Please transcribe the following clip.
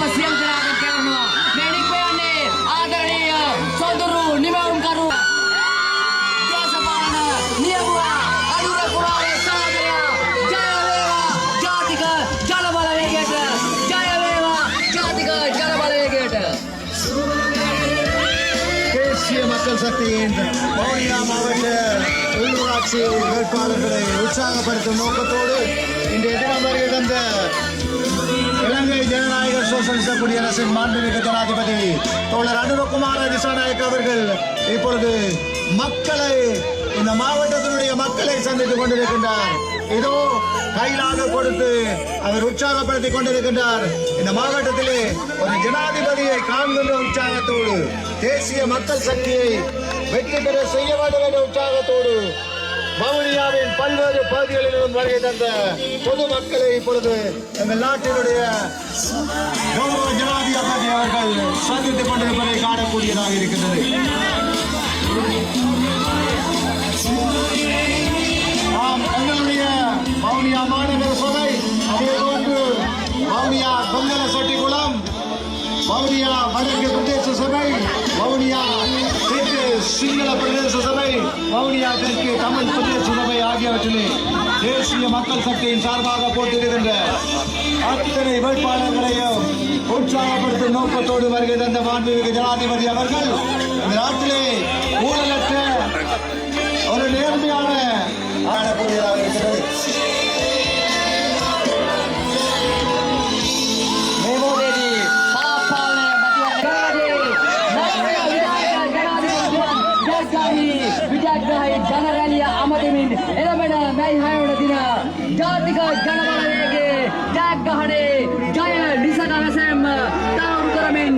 ಉಪಸಿಎಂಗಳಾದ ಕೇಳೋಣ ಬೇಡಿಕೆಯನ್ನೇ ಆದರಣೀಯ ಸೋದರು ನಿಮಗರು தேசிய மக்கள் சக்தி என்ற மௌனியா மாவட்ட உள்ளூராட்சி வேட்பாளர்களை உற்சாகப்படுத்தும் நோக்கத்தோடு இன்றைய குடியரசின் மாண்புமிகு ஜனாதிபதி தோழர் அனுபகுமார திசாநாயக் அவர்கள் இப்பொழுது மக்களை இந்த மாவட்டத்தினுடைய மக்களை சந்தித்துக் கொண்டிருக்கின்றார். இதோ கையிலாக கொடுத்து அவர் உற்சாகப்படுத்திக் கொண்டிருக்கின்றார். இந்த மாவட்டத்திலே ஒரு ஜனாதிபதியை காண்கின்ற உற்சாகத்தோடு தேசிய மக்கள் சக்தியை வெற்றி பெற செய்ய வேண்டும் என்ற உற்சாகத்தோடு வவுனியாவின் பல்வேறு பகுதிகளிலும் வருகை தந்த பொதுமக்களை இப்பொழுது எங்கள் நாட்டினுடைய கௌரவ ஜனாதிபதி அவர்கள் சந்தித்துக் கொண்டிருப்பதை காணக்கூடியதாக இருக்கின்றது. ஆம் எங்களுடைய வவுனியா மாநகர சபை அதே போன்று வவுனியா கொங்கல செட்டிக்குளம் வவுனியா வடக்கு பிரதேச சபை வவுனியா சிங்கள பிரதேச சபை வவுனியா தெற்கு தமிழ் பிரதேச சபை ஆகியவற்றிலே தேசிய மக்கள் சக்தியின் சார்பாக போட்டியிடுகின்ற அத்தனை வேட்பாளர்களையும் உற்சாகப்படுத்தும் நோக்கத்தோடு வருகை தந்த மாண்புமிகு ஜனாதிபதி அவர்கள் இந்த நாட்டிலே විජයග්‍රහී ජනරැලිය අමතමින් එළඹෙන මැයි හයවන දින ජාතික ජනබලවේගේ ජයග්‍රහණේ ජය නිසක වැසැම්ම තහවුරු කරමින්